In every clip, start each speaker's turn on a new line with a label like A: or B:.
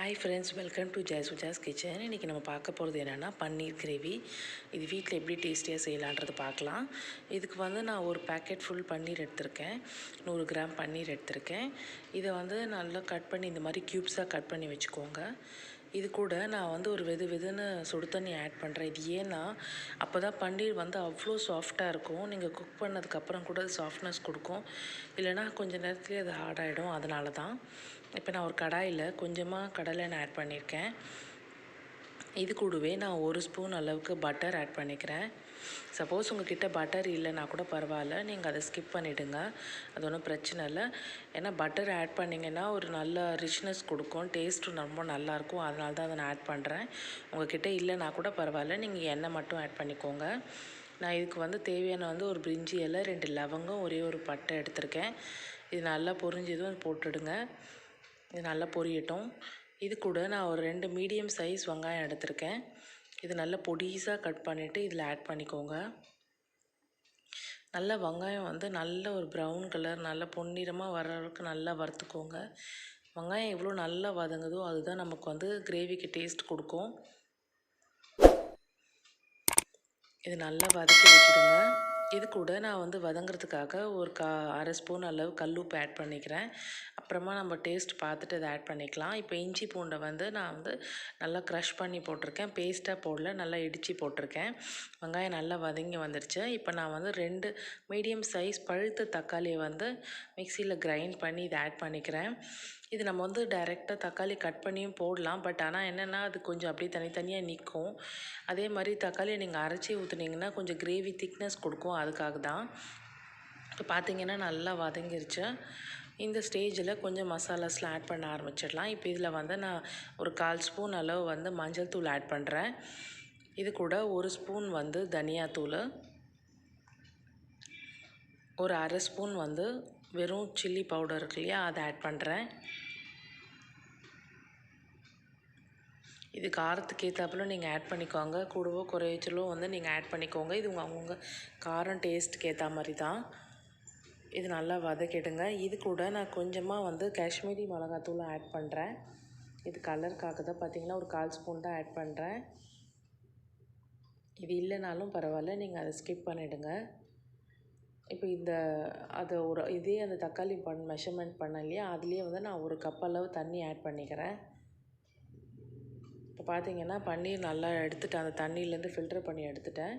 A: Hi friends welcome to Jai Suja's kitchen இன்றைக்கி நம்ம பார்க்க போகிறது என்னென்னா பன்னீர் கிரேவி. இது வீட்டில் எப்படி டேஸ்டியாக செய்யலான்றது பார்க்கலாம். இதுக்கு வந்து நான் ஒரு பேக்கெட் ஃபுல் பன்னீர் எடுத்திருக்கேன். நூறு கிராம் பன்னீர் எடுத்திருக்கேன். இதை வந்து நல்லா கட் பண்ணி இந்த மாதிரி க்யூப்ஸாக கட் பண்ணி வச்சுக்கோங்க. இது கூட நான் வந்து ஒரு வெது வெதுன்னு சுடு தண்ணி ஆட் பண்ணுறேன் இது ஏன்னா அப்போ தான் பன்னீர் வந்து அவ்வளோ சாஃப்டாக இருக்கும். நீங்கள் குக் பண்ணதுக்கப்புறம் கூட அது சாஃப்ட்னஸ் கொடுக்கும். இல்லைனா கொஞ்சம் நேரத்துலேயே அது ஹார்ட் ஆகிடும் அதனால தான் இப்போ நான் ஒரு கடாயில் கொஞ்சமாக கடலை எண்ணெய் ஆட் பண்ணியிருக்கேன். இது கூடவே நான் ஒரு ஸ்பூன் அளவுக்கு பட்டர் ஆட் பண்ணிக்கிறேன். சப்போஸ் உங்ககிட்ட பட்டர் இல்லைனா கூட பரவாயில்ல. நீங்கள் அதை ஸ்கிப் பண்ணிவிடுங்க அது ஒன்றும் பிரச்சனை இல்லை. ஏன்னா பட்டர் ஆட் பண்ணிங்கன்னா ஒரு நல்ல ரிச்னஸ் கொடுக்கும். டேஸ்ட்டும் ரொம்ப நல்லாயிருக்கும் அதனால தான் அதை நான் ஆட் பண்ணுறேன் உங்ககிட்ட இல்லைனா கூட பரவாயில்ல. நீங்கள் எண்ணெய் மட்டும் ஆட் பண்ணிக்கோங்க. நான் இதுக்கு வந்து தேவையான வந்து ஒரு பிரிஞ்சி இலை ரெண்டு லவங்கம் ஒரே ஒரு பட்டை எடுத்திருக்கேன். இது நல்லா பொரிஞ்சதும் போட்டுடுங்க. இது நல்லா பொரியட்டும். இது கூட நான் ஒரு ரெண்டு மீடியம் சைஸ் வெங்காயம் எடுத்திருக்கேன். இது நல்லா பொடிசாக கட் பண்ணிவிட்டு இதில் ஆட் பண்ணிக்கோங்க. நல்ல வெங்காயம் வந்து நல்ல ஒரு ப்ரௌன் கலர் நல்ல பொன்னிறமாக வர அளவுக்கு நல்லா வறுத்துக்கோங்க. வெங்காயம் எவ்வளோ நல்லா வதங்குதோ அதுதான் நமக்கு வந்து கிரேவிக்கு டேஸ்ட் கொடுக்கும். இது நல்லா வதக்கி வச்சுடுங்க இது கூட நான் வந்து வதங்குறதுக்காக ஒரு கா அரை ஸ்பூன் அளவு கல் உப்பு ஆட் பண்ணிக்கிறேன். அப்புறமா நம்ம டேஸ்ட் பார்த்துட்டு இதை ஆட் பண்ணிக்கலாம். இப்போ இஞ்சி பூண்டை வந்து நான் வந்து நல்லா க்ரஷ் பண்ணி போட்டிருக்கேன். பேஸ்ட்டாக போடல நல்லா இடித்து போட்டிருக்கேன். வெங்காயம் நல்லா வதங்கி வந்துடுச்சு இப்போ நான் வந்து ரெண்டு மீடியம் சைஸ் பழுத்த தக்காளியை வந்து மிக்சியில் கிரைண்ட் பண்ணி இதை ஆட் பண்ணிக்கிறேன். இது நம்ம வந்து டைரெக்டாக தக்காளி கட் பண்ணியும் போடலாம். பட் ஆனால் என்னென்னா அது கொஞ்சம் அப்படியே தனித்தனியாக நிற்கும். அதே மாதிரி தக்காளியை நீங்கள் அரைச்சி ஊற்றுனீங்கன்னா கொஞ்சம் கிரேவி திக்னஸ் கொடுக்கும். அதுக்காக தான் இப்போ பார்த்தீங்கன்னா நல்லா வதங்கிருச்சு. இந்த ஸ்டேஜில் கொஞ்சம் மசாலாஸ்லாம் ஆட் பண்ண ஆரம்பிச்சிடலாம். இப்போ இதில் வந்து நான் ஒரு கால் ஸ்பூன் அளவு வந்து மஞ்சள் தூள் ஆட் பண்ணுறேன் இது கூட ஒரு ஸ்பூன் வந்து தனியாத்தூள் ஒரு அரை ஸ்பூன் வந்து வெறும் சில்லி பவுடர் இருக்கு இல்லையா அதை ஆட் பண்ணுறேன் இது காரத்துக்கு ஏற்றாப்புல நீங்கள் ஆட் பண்ணிக்கோங்க. கூடவோ குறைச்சலோ வந்து நீங்கள் ஆட் பண்ணிக்கோங்க. இது உங்கள் அவங்கவுங்க காரம் டேஸ்ட்டுக்கு ஏற்ற மாதிரி தான். இது நல்லா வதக்கிடுங்க இது கூட நான் கொஞ்சமாக வந்து காஷ்மீரி மிளகாத்தூள் ஆட் பண்ணுறேன் இது கலருக்காக தான் பார்த்திங்கன்னா ஒரு கால் ஸ்பூன் தான் ஆட் பண்ணுறேன் இது இல்லைனாலும் பரவாயில்ல. நீங்கள் அதை ஸ்கிப் பண்ணிவிடுங்க இப்போ இந்த அதை ஒரு இதே அந்த தக்காளி பண் மெஷர்மெண்ட் பண்ண இல்லையா? அதுலேயே வந்து நான் ஒரு கப் அளவு தண்ணி ஆட் பண்ணிக்கிறேன். இப்போ பார்த்தீங்கன்னா பன்னீர் நல்லா எடுத்துட்டேன் அந்த தண்ணியிலேருந்து ஃபில்டர் பண்ணி எடுத்துட்டேன்.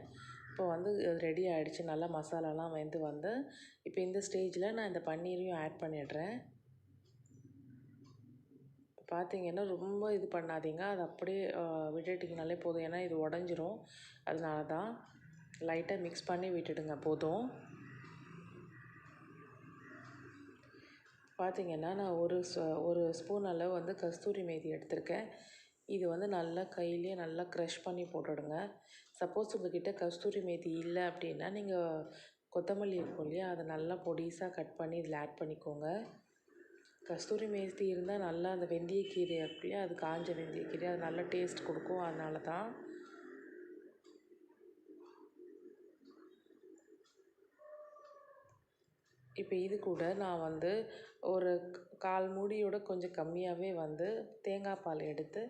A: இப்போ வந்து ரெடி ஆகிடுச்சு நல்லா மசாலாலாம் வெந்து வந்து இப்போ இந்த ஸ்டேஜில் நான் இந்த பன்னீரையும் ஆட் பண்ணிடுறேன். இப்போ பார்த்தீங்கன்னா ரொம்ப இது பண்ணாதீங்க. அது அப்படியே விட்டுட்டிங்கனாலே போதும். ஏன்னா இது உடஞ்சிரும். அதனால தான் லைட்டாக மிக்ஸ் பண்ணி விட்டுடுங்க. போதும். பார்த்திங்கன்னா நான் ஒரு ஒரு ஸ்பூன் அளவு வந்து கஸ்தூரி மேதி எடுத்திருக்கேன். இது வந்து நல்லா கையிலே நல்லா க்ரஷ் பண்ணி போட்டுடுங்க. சப்போஸ் உங்கக்கிட்ட கஸ்தூரி மேத்தி இல்லை அப்படின்னா நீங்கள் கொத்தமல்லி இருக்கும் இல்லையா? அதை நல்லா பொடிசாக கட் பண்ணி இதில் ஆட் பண்ணிக்கோங்க. கஸ்தூரி மேத்தி இருந்தால் நல்லா அந்த வெந்தயக்கீரை இருக்கு இல்லையா? அது காஞ்ச வெந்தயக்கீரை அது நல்ல டேஸ்ட் கொடுக்கும். அதனால தான் இப்போ இது கூட நான் வந்து ஒரு கால் மூடியோட கொஞ்சம் கம்மியாகவே வந்து தேங்காய் பால் எடுத்து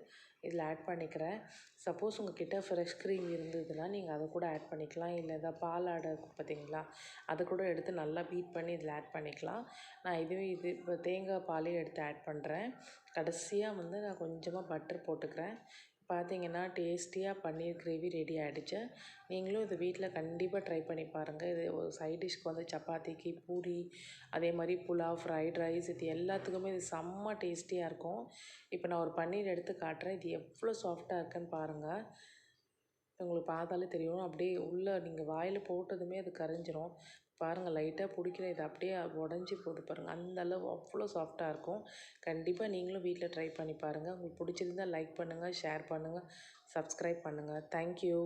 A: இதில் ஆட் பண்ணிக்கிறேன். சப்போஸ் உங்ககிட்ட ஃப்ரெஷ் க்ரீம் இருந்ததுன்னா நீங்கள் அதை கூட ஆட் பண்ணிக்கலாம். இல்லை எதாவது பால் ஆடை இருக்கும் பார்த்தீங்களா அதை கூட எடுத்து நல்லா பீட் பண்ணி இதில் ஆட் பண்ணிக்கலாம். நான் இதுவே இது இப்போ தேங்காய் பாலே எடுத்து ஆட் பண்ணுறேன் கடைசியாக வந்து நான் கொஞ்சமாக பட்டர் போட்டுக்கிறேன். பார்த்தீங்கன்னா டேஸ்டியாக பன்னீர் கிரேவி ரெடி ஆகிடுச்சு நீங்களும் இது வீட்டில் கண்டிப்பாக ட்ரை பண்ணி பாருங்கள் இது ஒரு சைட் டிஷ்க்கு வந்து சப்பாத்திக்கு பூரி அதே மாதிரி புலாவ் ஃப்ரைட் ரைஸ் இது எல்லாத்துக்குமே இது செம்ம டேஸ்டியாக இருக்கும். இப்போ நான் ஒரு பன்னீர் எடுத்து காட்டுறேன். இது எவ்வளோ சாஃப்டாக இருக்குன்னு பாருங்கள் உங்களுக்கு பார்த்தாலே தெரியும். அப்படியே உள்ளே நீங்கள் வாயில் போட்டதுமே அது கரைஞ்சிரும். பாருங்கள் லைட்டாக பிடிக்கிற இது அப்படியே உடஞ்சி போகுது பாருங்கள் அந்த அளவு அவ்வளோ சாஃப்டாக இருக்கும். கண்டிப்பாக நீங்களும் வீட்டில் ட்ரை பண்ணி பாருங்கள் உங்களுக்கு பிடிச்சிருந்தால் லைக் பண்ணுங்கள் ஷேர் பண்ணுங்கள் சப்ஸ்கிரைப் பண்ணுங்கள் தேங்க்யூ